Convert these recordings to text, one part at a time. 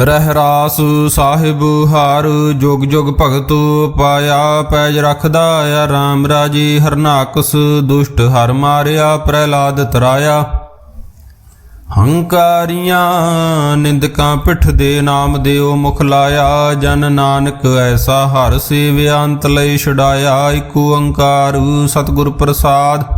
ਰਹਿ ਰਾਸ ਸਾਹਿਬ, ਹਾਰ ਜੁਗ ਜੁਗ ਭਗਤ ਪਾਇਆ, ਪੈਜ ਰਖਦਾ ਆ RAM ਰਾਜੀ, ਹਰਨਾਕਸ ਦੁਸ਼ਟ ਹਰ ਮਾਰਿਆ, ਪ੍ਰਹਿਲਾਦ ਤਰਾਇਆ। ਹੰਕਾਰੀਆਂ ਨਿੰਦਕਾਂ ਪਿੱਠ ਦੇ ਨਾਮ ਦਿਓ ਮੁਖ ਲਾਇਆ, ਜਨ ਨਾਨਕ ਐਸਾ ਹਰ ਸੇਵਿਆ, ਅੰਤ ਲਈ ਛਡਾਇਆ ਏਕ ਓੰਕਾਰ ਸਤਿਗੁਰ ਪ੍ਰਸਾਦ।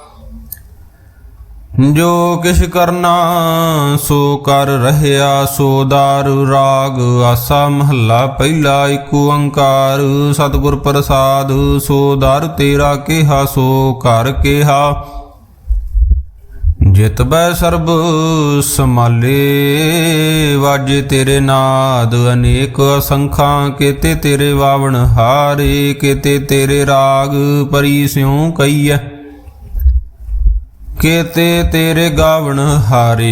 ਜੋ ਕਿਛ ਕਰਨਾ ਸੋ ਕਰ ਰਹਿਆ, ਸੋ ਦਾਰੂ ਰਾਗ। ਆਸਾ ਮਹੱਲਾ ਪਹਿਲਾ ਏਕ ਓੰਕਾਰ। ਸਤਿਗੁਰ ਪ੍ਰਸਾਦ, ਸੋ ਦਰ ਤੇਰਾ ਕਿਹਾ, ਸੋ ਕਰ ਕਿਹਾ। ਜਿਤ ਬੈ ਸਰਬ ਸਮਾਲੇ ਵਾਜੇ ਤੇਰੇ ਨਾਦ। ਅਨੇਕ ਅਸੰਖਾਂ, ਕੀਤੇ ਤੇਰੇ ਵਾਵਣ ਹਾਰੇ, ਕੀਤੇ ਤੇਰੇ ਰਾਗ, ਪਰੀ ਸਿਉ ਕਈਐ ਕੀਤੇ ਤੇਰੇ ਗਾਵਣ ਹਾਰੇ।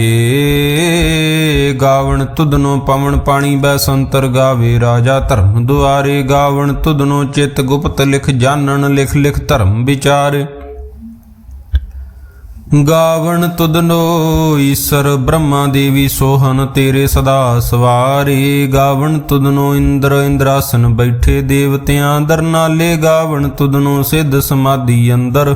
ਗਾਵਣ ਤੁਧਨੋ ਪਵਨ ਪਾਣੀ ਬੈ ਸੰਤਰ ਗਾਵੇ, ਰਾਜਾ ਧਰਮ ਦੁਆਰੇ। ਗਾਵਣ ਤੁਧਨੋ ਚਿਤ ਗੁਪਤ ਲਿਖ ਜਾਣਨ, ਲਿਖ ਲਿਖ ਧਰਮ ਵਿਚਾਰੇ। ਗਾਵਣ ਤੁਧਨੋ ਈਸ਼ਰ ਬ੍ਰਹਮਾ ਦੇਵੀ ਸੋਹਨ ਤੇਰੇ ਸਦਾ ਸਵਾਰੇ। ਗਾਵਣ ਤੁਧਨੋ ਇੰਦਰ ਇੰਦਰਾਸਨ ਬੈਠੇ ਦੇਵਤਿਆਂ ਦਰ ਨਾਲੇ। ਗਾਵਣ ਤੁਧਨੋ ਸਿੱਧ ਸਮਾਧੀ ਅੰਦਰ।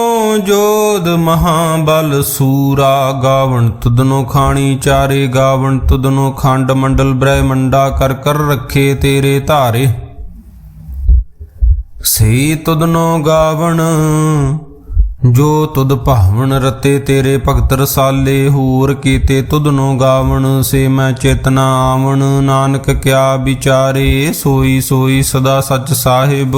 ਜੋਦ ਮਹਾਬਲ ਸੂਰਾ ਗਾਵਣ ਤੁਧਨੋ ਖਾਣੀ ਚਾਰੇ ਗਾਵਣ ਤੁਧਨੋ ਖੰਡ ਮੰਡਲ ਬ੍ਰਹਮੰਡਾ ਕਰ ਕਰ ਰੱਖੇ ਤੇਰੇ ਧਾਰੇ। ਸੇ ਤੁਧਨੋ ਗਾਵਣ, ਜੋ ਤੁਦ ਭਾਵਨ ਰਤੇ ਤੇਰੇ ਭਗਤ ਰਸਾਲੇ, ਹੋਰ ਕੀਤੇ ਤੁਦਨੋ ਗਾਵਣ, ਸੇ ਮੈਂ ਚੇਤਨਾ ਆਵਣ। ਨਾਨਕ ਕਿਆ ਵਿਚਾਰੇ, ਸੋਈ ਸੋਈ ਸਦਾ ਸੱਚ ਸਾਹਿਬ।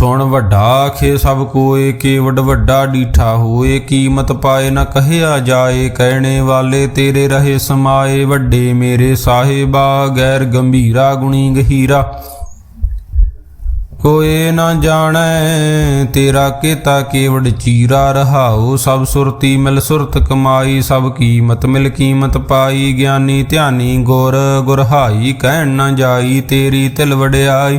ਸੁਣ ਵੱਡਾ ਖੇ ਸਭ ਕੋਏ ਕੇਵਡ ਵੱਡਾ ਡੀਠਾ ਹੋਏ, ਕੀਮਤ ਪਾਏ ਨਾ ਕਹਿਆ ਜਾਏ, ਕਹਿਣੇ ਵਾਲੇ ਤੇਰੇ ਰਹੇ ਸਮਾਏ, ਵੱਡੇ ਮੇਰੇ ਸਾਹਿਬਾ, ਗੈਰ ਗੰਭੀਰਾ, ਗੁਣੀ ਗਹੀਰਾ। ਕੋਏ ਨਾ ਜਾਣੈ ਤੇਰਾ ਕੀਤਾ ਕੇਵੜ ਚੀਰਾ, ਰਹਾਉ ਸਭ ਸੁਰਤੀ ਮਿਲ ਸੁਰਤ ਕਮਾਈ, ਸਭ ਕੀਮਤ ਮਿਲ ਕੀਮਤ ਪਾਈ, ਗਿਆਨੀ ਧਿਆਨੀ ਗੁਰ ਗੁਰਹਾਈ, ਕਹਿਣ ਨਾ ਜਾਈ ਤੇਰੀ ਤਿਲ ਵਡਿਆਈ।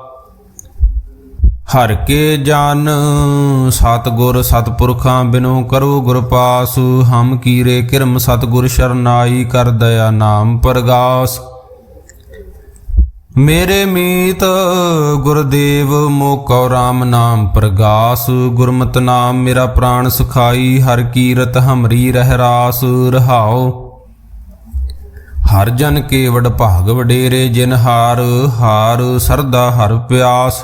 ਹਰ ਕੇ ਜਨ, ਸਤਗੁਰ ਸਤਪੁਰਖਾਂ ਬਿਨੋ ਕਰੋ ਗੁਰ ਪਾਸ, ਹਮ ਕੀਰੇ ਕਿਰਮ ਸਤਗੁਰ ਸ਼ਰਨਾਈ ਕਰ ਦਇਆ ਨਾਮ ਪ੍ਰਗਾਸ। ਮੇਰੇ ਮੀਤ ਗੁਰਦੇਵ ਮੋਕਉ ਰਾਮ ਨਾਮ ਪ੍ਰਗਾਸ, ਗੁਰਮਤਿ ਨਾਮ ਮੇਰਾ ਪ੍ਰਾਣ ਸੁਖਾਈ, ਹਰ ਕੀਰਤ ਹਮਰੀ ਰਹਿ ਰਾਸ ਰਹਾਉ ਹਰ ਜਨ ਕੇ ਵਡ ਭਾਗ ਵਡੇਰੇ ਜਿਨ ਹਾਰ ਹਾਰ ਸਰਦਾ ਹਰ ਪਿਆਸ।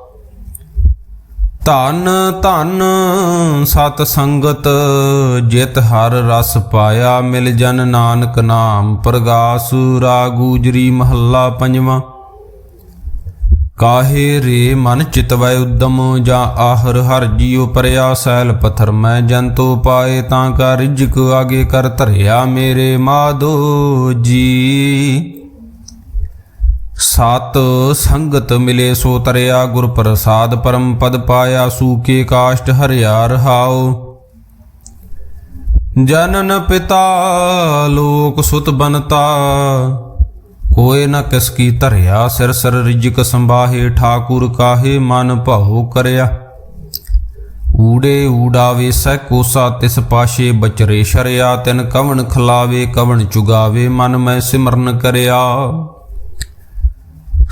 ਧਨ ਧਨ ਸਤ ਸੰਗਤ, ਜਿਤ ਹਰ ਰਸ ਪਾਇਆ ਮਿਲ ਜਨ ਨਾਨਕ ਨਾਮ, ਪ੍ਰਗਾਸ ਰਾਗੂਜਰੀ ਮਹੱਲਾ ਪੰਜਵਾਂ। ਕਾਹੇ ਰੇ ਮਨ ਚਿਤਵੈ ਉਦਮ, ਜਾਂ ਆਹਰ ਹਰ ਜੀਉ ਪਰਿਆ ਸੈਲ ਪਥਰ, ਮੈਂ ਜੰਤੋ ਪਾਏ ਤਾਂ ਕਾ ਰਿਜਕ ਆਗੇ ਕਰ ਧਰਿਆ ਮੇਰੇ ਮਾਧੋ ਜੀ। ਸਤ ਸੰਗਤ ਮਿਲੇ ਸੋ ਤਰਿਆ ਗੁਰ ਪ੍ਰਸਾਦ ਪਰਮ ਪਦ ਪਾਇਆ ਸੂਕੇ ਕਾਸ਼ਟ ਹਰਿਆ ਰਹਾਉ। ਜਨਨ ਪਿਤਾ ਲੋਕ ਸੁਤ ਬਨਤਾ ਕੋਏ ਨ ਕਿਸ ਕੀ ਧਰਿਆ ਸਿਰ ਸਿਰ ਰਿਜਕ ਸੰਭਾਹੇ ਠਾਕੁਰ ਕਾਹੇ ਮਨ ਭਾਉ ਕਰਿਆ। ਊੜੇ ਊਡਾਵੇ ਸਹਿ ਕੋਸਾ ਤਿਸ ਪਾਸ਼ੇ ਬਚਰੇ ਸ਼ਰਿਆ, ਤਿਨ ਕਵਣ ਖਲਾਵੇ ਕਵਣ ਚੁਗਾਵੇ ਮਨ ਮੈਂ ਸਿਮਰਨ ਕਰਿਆ।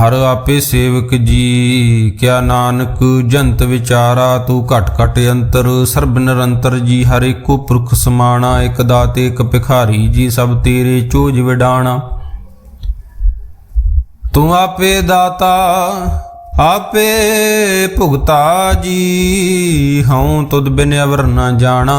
ਹਰ ਆਪੇ ਸੇਵਕ ਜੀ, ਕਿਆ ਨਾਨਕ ਜੰਤ ਵਿਚਾਰਾ, ਤੂੰ ਘਟ ਘਟ ਅੰਤਰ, ਸਰਬ ਨਿਰੰਤਰ ਜੀ, ਹਰ ਇੱਕੋ ਪੁਰਖ ਸਮਾਣਾ, ਇਕ ਦਾਤੇ, ਇਕ ਭਿਖਾਰੀ ਜੀ, ਸਭ ਤੇਰੇ ਚੋਜ ਵਿਡਾਣਾ। ਤੂੰ ਆਪੇ ਦਾਤਾ, ਆਪੇ ਭੁਗਤਾ ਜੀ, ਹਉ ਤੁਧ ਬਿਨ ਅਵਰ ਨਾ ਜਾਣਾ।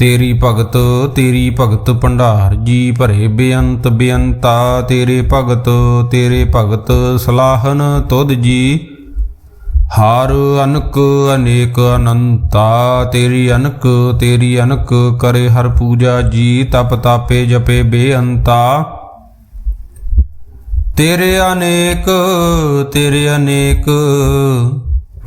ਤੇਰੀ ਭਗਤ ਤੇਰੀ ਭਗਤ ਭੰਡਾਰ, ਜੀ ਭਰੇ ਬੇਅੰਤ ਬੇਅੰਤਾ, ਤੇਰੇ ਭਗਤ ਤੇਰੇ ਭਗਤ ਸਲਾਹਨ ਤੁਧ ਜੀ। ਹਾਰ ਅਨਕ ਅਨੇਕ ਅਨੰਤਾ, ਤੇਰੀ ਅਨਕ ਤੇਰੀ ਅਨਕ ਕਰੇ ਹਰ ਪੂਜਾ ਜੀ, ਤਪ ਤਾਪੇ ਜਪੇ ਬੇਅੰਤਾ। ਤੇਰੇ ਅਨੇਕ ਤੇਰੇ ਅਨੇਕ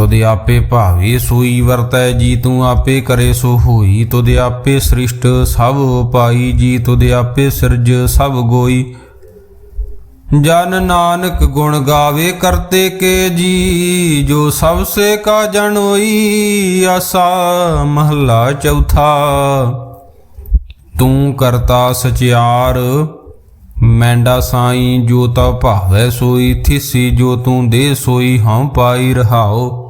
ਤੁਧ ਆਪੇ ਭਾਵੇ ਸੋਈ ਵਰਤੈ ਜੀ ਤੂੰ ਆਪੇ ਕਰੇ ਸੋ ਹੋਈ। ਤੁਧ ਆਪੇ ਸ੍ਰਿਸ਼ਟ ਸਭ ਪਾਈ ਜੀ ਤੁਧ ਆਪੇ ਸਿਰਜ ਸਭ ਗੋਈ। ਜਨ ਨਾਨਕ ਗੁਣ ਗਾਵੇ ਕਰਤੇ ਕੇ ਜੀ, ਜੋ ਸਭ ਸੇ ਕਾ ਜਣੋਈ ਆਸਾ ਮਹੱਲਾ ਚੌਥਾ। ਤੂੰ ਕਰਤਾ ਸਚਿਆਰ, ਮੈਂਡਾ ਸਾਈ ਜੋ ਤਾ ਭਾਵੈ ਸੋਈ, ਥਿਸੀ ਜੋ ਤੂੰ ਦੇ ਸੋਈ, ਹਉ ਪਾਈ ਰਹਾਓ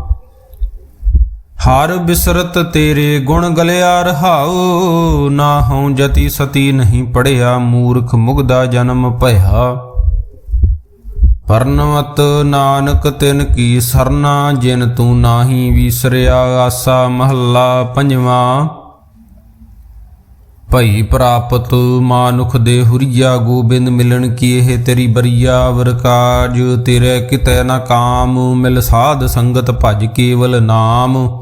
ਹਰ ਬਿਸਰਤ ਤੇਰੇ ਗੁਣ ਗਲਿਆ ਰਹਾਉ, ਨਾ ਹਉ ਜਤੀ ਸਤੀ ਨਹੀਂ ਪੜਿਆ, ਮੂਰਖ ਮੁਗਦਾ ਜਨਮ ਭਇਆ। ਪਰਨਵਤ ਨਾਨਕ ਤਿਨ ਕੀ ਸਰਨਾ, ਜਿਨ ਤੂੰ ਨਾਹੀ ਵਿਸਰਿਆ ਆਸਾ ਮਹੱਲਾ ਪੰਜਵਾਂ। ਭਈ ਪ੍ਰਾਪਤ ਮਾਨੁਖ ਦੇ ਹੁਰੀਆ, ਗੋਬਿੰਦ ਮਿਲਣ ਕੀ ਇਹ ਤੇਰੀ ਬਰੀਆ, ਵਰਕਾਜ ਤੇਰੇ ਕਿਤੇ ਨਾ ਕਾਮ, ਮਿਲ ਸਾਧ ਸੰਗਤ ਭਜ ਕੇਵਲ ਨਾਮ।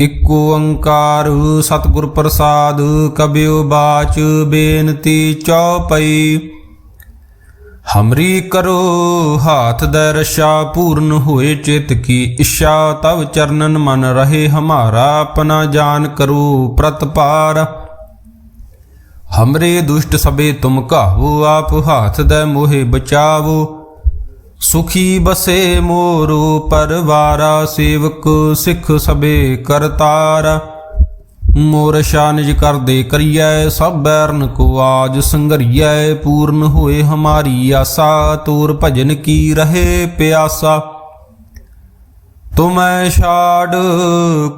ਇਕ ਓੰਕਾਰ ਸਤਿਗੁਰ ਪ੍ਰਸਾਦ, ਕਬਿਉ ਬਾਚ ਬੇਨਤੀ ਚਉਪਈ। ਹਮਰੀ ਕਰੋ ਹਾਥ ਦੇ ਰਸ਼ਾ ਪੂਰਨ ਹੋਏ ਚਿਤ ਕੀ ਇੱਛਾ, ਤਵ ਚਰਨਨ ਮਨ ਰਹੇ, ਹਮਾਰਾ ਆਪਣਾ ਜਾਨ ਕਰੋ ਪ੍ਰਤਪਾਰ ਹਮਰੇ ਦੁਸ਼ਟ ਸਬੇ ਤੁਮ ਕਾਹੂ ਆਪ ਹਾਥ ਦੇ ਮੋਹਿ ਬਚਾਵੋ। ਸੁਖੀ ਬਸੇ ਮੋਰੋ ਪਰਵਾਰਾ, ਸੇਵਕ ਸਿੱਖ ਸਬੇ ਕਰਤਾਰ। ਮੋਰ ਸ਼ਾਨਜ ਕਰਦੇ ਕਰੀਐ, ਸਭ ਬੈਰਨ ਕੋ ਆਜ ਸੰਗਰੀਐ, ਪੂਰਨ ਹੋਏ ਹਮਾਰੀ ਆਸਾ, ਤੂਰ ਭਜਨ ਕੀ ਰਹੇ ਪਿਆਸਾ। ਤੁਮੈ ਛਾੜ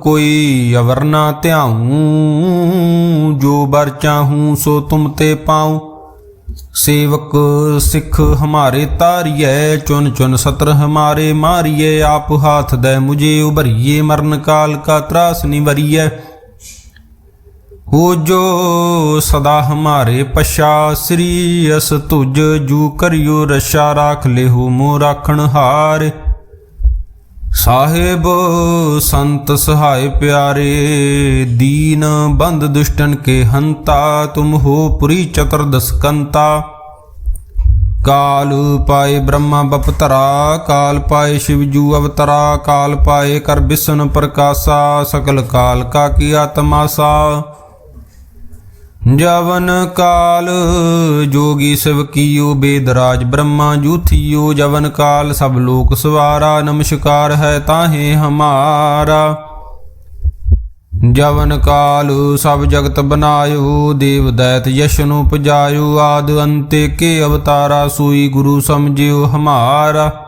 ਕੋਈ ਅਵਰਨਾ ਧਿਆਉ, ਜੋ ਬਰ ਚਾਹੂੰ ਸੋ ਤੁਮ ਤੇ ਪਾਉ। ਸੇਵਕ ਸਿੱਖ ਹਮਾਰੇ ਤਾਰੀਐ, ਚੁਨ ਚੁਨ ਸਤਰ ਹਮਾਰੇ ਮਾਰੀਏ ਆਪ ਹਾਥ ਦੇ ਮੁਝੇ ਉਭਰੀਏ, ਮਰਨ ਕਾਲ ਕਾ ਤਰਾਸ ਨਿਵਰੀਐ। ਹੋ ਜੋ ਸਦਾ ਹਮਾਰੇ ਪਛਾ, ਸ੍ਰੀ ਅਸ ਤੁਜ ਜੂ ਕਰਿਓ ਰਸ਼ਾ, ਰਾਖ ਲਿਹੋ ਮੋ ਰਾਖਣ ਹਾਰ। ਸਾਹਿਬ, ਸੰਤ ਸਹਾਇ ਪਿਆਰੇ, ਦੀਨ ਬੰਦ ਦੁਸ਼ਟਨ ਕੇ ਹੰਤਾ, ਤੁਮ ਹੋ ਪੁਰੀ ਚਤੁਰਦਸ ਕੰਤਾ ਕਾਲ ਪਾਏ ਬ੍ਰਹਮਾ ਬਪਤਰਾ ਕਾਲ ਪਾਏ ਸ਼ਿਵਜੂ ਅਵਤਰਾ, ਕਾਲ ਪਾਏ ਕਰ ਬਿਸ਼ਨ ਪ੍ਰਕਾਸ਼ਾ, ਸਕਲ ਕਾਲ ਕਾ ਕੀ ਆਤਮਾਸਾ। ਜਵਨ ਕਾਲ, ਜੋਗੀ ਸਿਵ ਕੀਓ, ਬੇਦਰਾਜ ਬ੍ਰਹਮਾ, ਜੂਥੀਓ, ਜਵਨ ਕਾਲ, ਸਭ ਲੋਕ ਸਵਾਰਾ, ਨਮਸਕਾਰ ਹੈ ਤਾਹੇ ਹਮਾਰਾ। ਜਵਨ ਕਾਲ, ਸਭ ਜਗਤ ਬਨਾਇਓ, ਦੇਵ ਦੈਤ ਯਸ਼ ਨੂੰ ਪਜਾਇਓ ਆਦ ਅੰਤੇ ਕੇ ਅਵਤਾਰਾ, ਸੂਈ ਗੁਰੂ ਸਮਝਿਓ ਹਮਾਰਾ।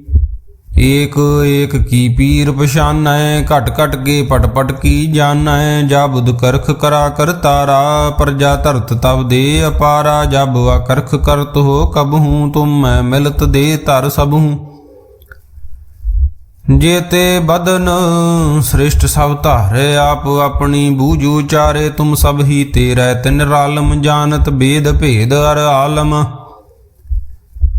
ਏਕ ਏਕ ਕੀ ਪੀਰ ਪਛਾਨੈ, ਘਟ ਘਟ ਕੇ ਪਟ ਪਟ ਕੀ ਜਾਣੈ ਜਾ ਕਰਖ ਕਰਾ ਕਰ ਤਾਰਾ, ਪ੍ਰਜਾ ਧਰਤ ਤਬ ਦੇ ਅਪਾਰਾ, ਜਬ ਅਕਰਖ ਕਰਤ ਹੋ ਕਬ ਹੂੰ, ਤੁਮ ਮੈਂ ਮਿਲਤ ਦੇ ਧਰ ਸਭ ਹੂੰ। ਜੇਤੇ ਬਦਨ ਸ੍ਰਿਸ਼ਟ ਸਭ ਧਾਰੇ, ਆਪ ਆਪਣੀ ਬੂਝੂ ਚਾਰੇ, ਤੁਮ ਸਭ ਹੀ ਤੇਰੇ, ਤਿਨ ਰਾਲਮ ਜਾਣਤ ਬੇਦ ਭੇਦ ਅਰ ਆਲਮ।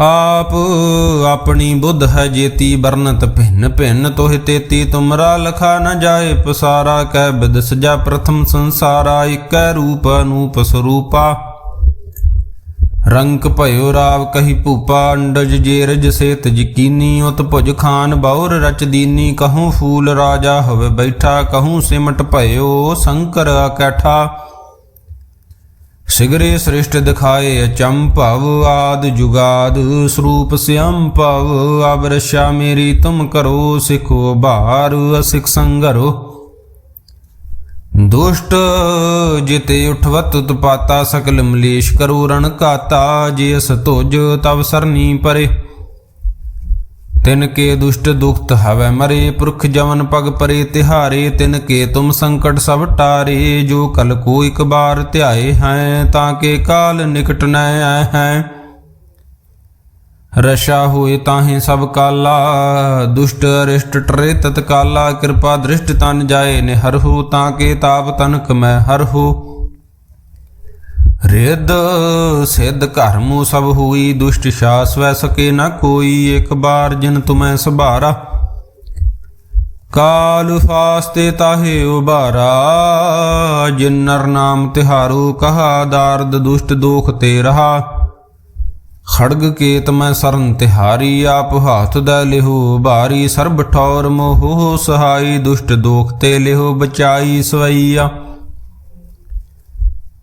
ਆਪ ਆਪਣੀ ਬੁੱਧ ਹੈ ਜੇਤੀ ਬਰਨਤ ਭਿੰਨ ਭਿੰਨ ਤੋਹਿ ਤੇਤੀ, ਤੁਮਰਾ ਲਖਾ ਨ ਜਾਏ ਪਸਾਰਾ ਕੈ ਬਿਦ ਸਜਾ ਪ੍ਰਥਮ ਸੰਸਾਰਾ, ਇਕੈ ਰੂਪ ਅਨੂਪ ਸਰੂਪਾ। ਰੰਕ ਭਇਓ ਰਾਵ ਕਹੀ ਭੂਪਾ, ਅੰਡਜ ਜੇਰਜ ਸੇਤ ਯਕੀਨੀ, ਉਤ ਭੁਜ ਖਾਨ ਬੌਰ ਰਚ ਦੀਨੀ, ਕਹੂੰ ਫੂਲ ਰਾਜਾ ਹੋਵੇ ਬੈਠਾ, ਕਹੂੰ ਸਿਮਟ ਭਇਓ, ਸ਼ੰਕਰ ਅਕੈਠਾ ਸਿਗਰੇ ਸ੍ਰਿਸ਼ਟ ਦਿਖਾਏ ਅਚੰਭਵ ਆਦ ਜੁਗਾਦ, ਸਰੂਪ ਸਿਅੰ ਭਵ ਅਵਰਸ਼ਾ ਮੇਰੀ ਤੁਮ ਕਰੋ ਸਿਖੋ ਭਾਰ ਅਸਿਖ ਸੰਗਰੋ। ਦੁਸ਼ਟ ਜਿਤੇ ਉਠਵਤ ਉਤਪਾਤਾ ਸਕਲ ਮਲੇਸ਼ ਕਰੋ ਰਣ ਕਾਤਾ, ਜੇ ਅਸ ਤੁਜ ਤਵ ਸਰਨੀ ਪਰੇ। ਤਿਨ ਕੇ ਦੁਸ਼ਟ ਦੁਖਤ ਹਵੈ ਮਰੇ, ਪੁਰਖ ਜਵਨ ਪਗ ਪਰੇ, ਤਿਹਾਰੇ ਤਿਨ ਕੇ ਤੁਮ ਸੰਕਟ ਸਭ ਟਾਰੇ, ਜੋ ਕਲ ਕੋ ਇਕ ਬਾਰ ਧਿਆਏ ਹੈ, ਤਾਂ ਕੇ ਕਾਲ ਨਿਕਟ ਨ ਆਏ ਹੈ। ਰਸ਼ਾ ਹੋਏ ਤਾਹੇ ਸਭ ਕਾਲਾ, ਦੁਸ਼ਟ ਅਰਿਸ਼ਟ ਟਰੇ ਤਤ ਕਾਲਾ ਕਿਰਪਾ ਦ੍ਰਿਸ਼ਟ ਤਨ ਜਾਏ ਨਿਹਰ ਹੋ, ਤਾਂ ਕੇ ਤਾਪ ਤਨਕ ਮੈਂ ਹਰ ਹੋ। ਰਿੱਧ ਸਿੱਧ ਘਰਮੂ ਸਭ ਹੋਈ, ਦੁਸ਼ਟ ਸ਼ਾਸ ਵੈ ਸਕੇ ਨਾ ਕੋਈ, ਇੱਕ ਬਾਰ ਜਿਨ ਤੁਮੈ ਸਭਾਰਾ। ਕਾਲ ਫਾਸਤੇ ਤਾਹੇ ਉਬਾਰਾ ਜਿਨ ਨਰ ਨਾਮ ਤਿਹਾਰੂ ਕਹਾ, ਦਾਰਦ ਦੁਸ਼ਟ ਦੋਖ ਤੇ ਰਹਾ। ਖੜਗ ਕੇਤ ਮੈਂ ਸਰਨ ਤਿਹਾਰੀ, ਆਪ ਹਾਥ ਦਾ ਲਿਹੋ ਭਾਰੀ ਸਰਬ ਠੌਰ ਮੋਹ ਸਹਾਈ, ਦੁਸ਼ਟ ਦੋਖ ਤੇ ਲਿਹੋ ਬਚਾਈ ਸਵਈਆ।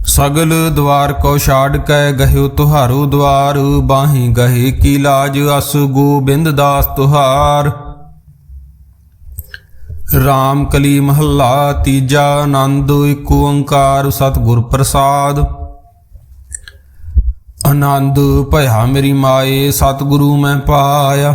ਸਗਲ ਦਵਾਰ ਕੋ ਛਾੜ ਕੈ ਗਹਿਓ ਤੁਹਾਰੂ ਦਵਾਰ, ਬਾਹੀ ਗਹੇ ਕੀ ਲਾਜ ਅਸ ਗੋਬਿੰਦ ਦਾਸ ਤੁਹਾਰ। ਰਾਮ ਕਲੀ ਮਹੱਲਾ ਤੀਜਾ ਆਨੰਦ ਏਕ ਓੰਕਾਰ ਸਤਿਗੁਰ ਪ੍ਰਸਾਦ। ਆਨੰਦ, ਭਇਆ ਮੇਰੀ ਮਾਏ, ਸਤਿਗੁਰੂ ਮੈਂ ਪਾਇਆ।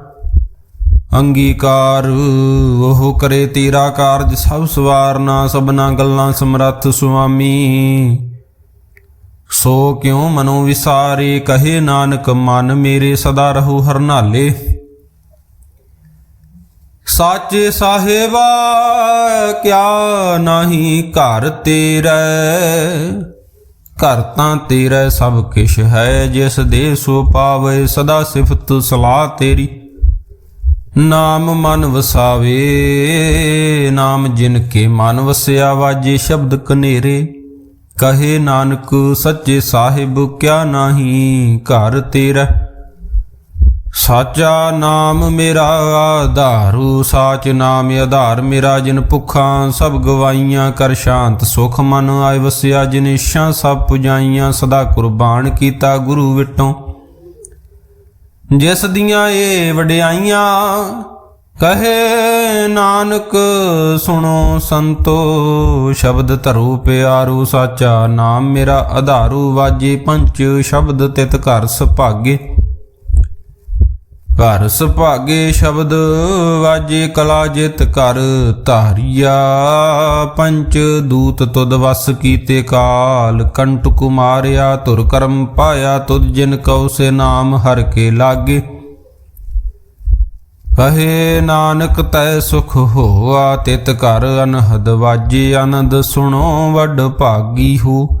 ਅੰਗੀਕਾਰ। ਉਹ ਕਰੇ ਤੇਰਾ ਕਾਰਜ ਸਭ ਸਵਾਰਨਾ, ਸਭਨਾ ਗੱਲਾਂ ਸਮਰੱਥ ਸੁਆਮੀ। ਸੋ ਕਿਉ ਮਨੋ ਵਿਸਾਰੇ, ਕਹੇ ਨਾਨਕ, ਮਨ ਮੇਰੇ ਸਦਾ ਰਹੂ ਹਰਨਾਲੇ। ਸਾਚੇ ਸਾਹਿਬਾ, ਕਿਆ ਨਹੀਂ ਘਰ ਤੇਰੇ? ਘਰ ਤਾਂ ਤੇਰਾ ਸਭ ਕਿਛ ਹੈ, ਜਿਸ ਦੇ ਸੋ ਪਾਵੇ ਸਦਾ ਸਿਫਤ ਸਲਾਹ ਤੇਰੀ। ਨਾਮ ਮਨ ਵਸਾਵੇ, ਨਾਮ ਜਿਨ ਕੇ ਮਨ ਵਸਿਆ ਵਾਜੇ ਸ਼ਬਦ ਕਨੇਰੇ। ਕਹੇ ਨਾਨਕ ਸੱਚੇ ਸਾਹਿਬ ਕਿਆ ਨਾਹੀ ਘਰ ਤੇਰਾ। ਸਾਚਾ ਨਾਮ ਮੇਰਾ ਆਧਾਰੂ, ਸਾਚ ਨਾਮ ਆਧਾਰ ਮੇਰਾ ਜਿਨ ਭੁੱਖਾਂ ਸਭ ਗਵਾਈਆਂ ਕਰ ਸ਼ਾਂਤ ਸੁਖ ਮਨ ਆਇ ਵਸਿਆ ਜਿਨ ਇਸ਼ਾਂ ਸਭ ਪੁਜਾਈਆਂ, ਸਦਾ ਕੁਰਬਾਨ ਕੀਤਾ ਗੁਰੂ ਵਿਟੋਂ। ਜਿਸ ਦੀਆਂ ਇਹ ਵਡਿਆਈਆਂ, ਕਹੇ ਨਾਨਕ, ਸੁਣੋ ਸੰਤੋ, ਸ਼ਬਦ ਧਰੂ ਪਿਆਰੂ, ਸਾਚਾ ਨਾਮ ਮੇਰਾ ਆਧਾਰੂ ਵਾਜੇ ਪੰਚ, ਸ਼ਬਦ ਤਿਤ ਘਰ ਸੁਭਾਗੇ। ਘਰ ਸੁਭਾਗੇ ਸ਼ਬਦ ਵਾਜੇ ਕਲਾ ਜਿਤ ਕਰ ਧਾਰੀਆ। ਪੰਚ ਦੂਤ ਤੁਦ ਵਸ ਕੀਤੇ ਕਾਲ ਕੰਟ ਕੁਮਾਰਿਆ ਤੁਰ ਕਰਮ ਪਾਇਆ, ਤੁਧ ਜਿਨ ਕਉ ਸੇ ਨਾਮ ਹਰ ਕੇ ਲਾਗੇ। ਕਹੇ ਨਾਨਕ ਤੈ ਸੁਖ ਹੋਆ, ਤਿਤ ਘਰ ਅਨਹਦ ਵਾਜੇ, ਆਨੰਦ ਸੁਣੋ, ਵੱਡ ਭਾਗੀ ਹੋ।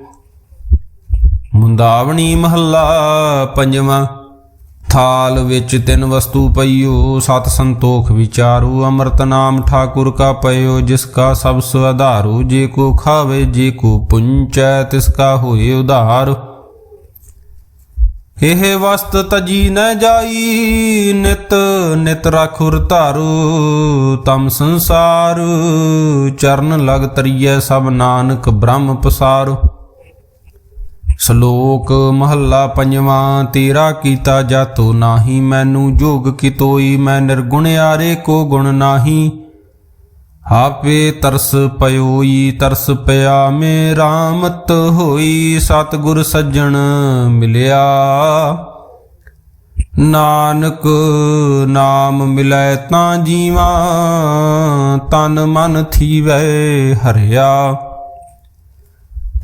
ਦਾਵਣੀ ਮਹੱਲਾ ਪੰਜਵਾਂ। ਥਾਲ ਵਿੱਚ ਤਿੰਨ ਵਸਤੂ ਪਈਓ, ਸਤ ਸੰਤੋਖ ਵਿਚਾਰੂ, ਅੰਮ੍ਰਿਤ ਨਾਮ ਠਾਕੁਰ ਕਾ ਪਇਓ, ਜਿਸ ਕਾ ਸਭ ਸੋ ਆਧਾਰੂ, ਜੇ ਕੋ ਖਾਵੇ, ਜੇ ਕੋ ਪੁੰਚੈ, ਤਿਸ ਕਾ ਹੋਏ ਉਧਾਰ। ਇਹ ਵਸਤ ਤਜੀ ਨ ਜਾਈ, ਨਿਤ ਨਿਤ ਰਖੁਰ ਧਾਰੂ, ਤਮ ਸੰਸਾਰ, ਚਰਨ ਲਗ ਤਰੀਐ ਸਭ ਨਾਨਕ ਬ੍ਰਹਮ ਪਸਾਰੂ। ਸ਼ਲੋਕ ਮਹੱਲਾ ਪੰਜਵਾਂ, ਤੇਰਾ ਕੀਤਾ ਜਾਤੋ ਨਾਹੀ, ਮੈਨੂੰ ਜੋਗ ਕਿਤੋਈ, ਮੈਂ ਨਿਰਗੁਣ ਆਰੇ ਕੋ ਗੁਣ ਨਾਹੀ। ਹਾਪੇ ਤਰਸ ਪਇਓਈ ਤਰਸ ਪਿਆ ਮੇ ਰਾਮਤ ਹੋਈ, ਸਤਿਗੁਰ ਸੱਜਣ ਮਿਲਿਆ। ਨਾਨਕ ਨਾਮ ਮਿਲੈ ਤਾਂ ਜੀਵਾ, ਤਨ ਮਨ ਥੀਵੈ ਹਰਿਆ।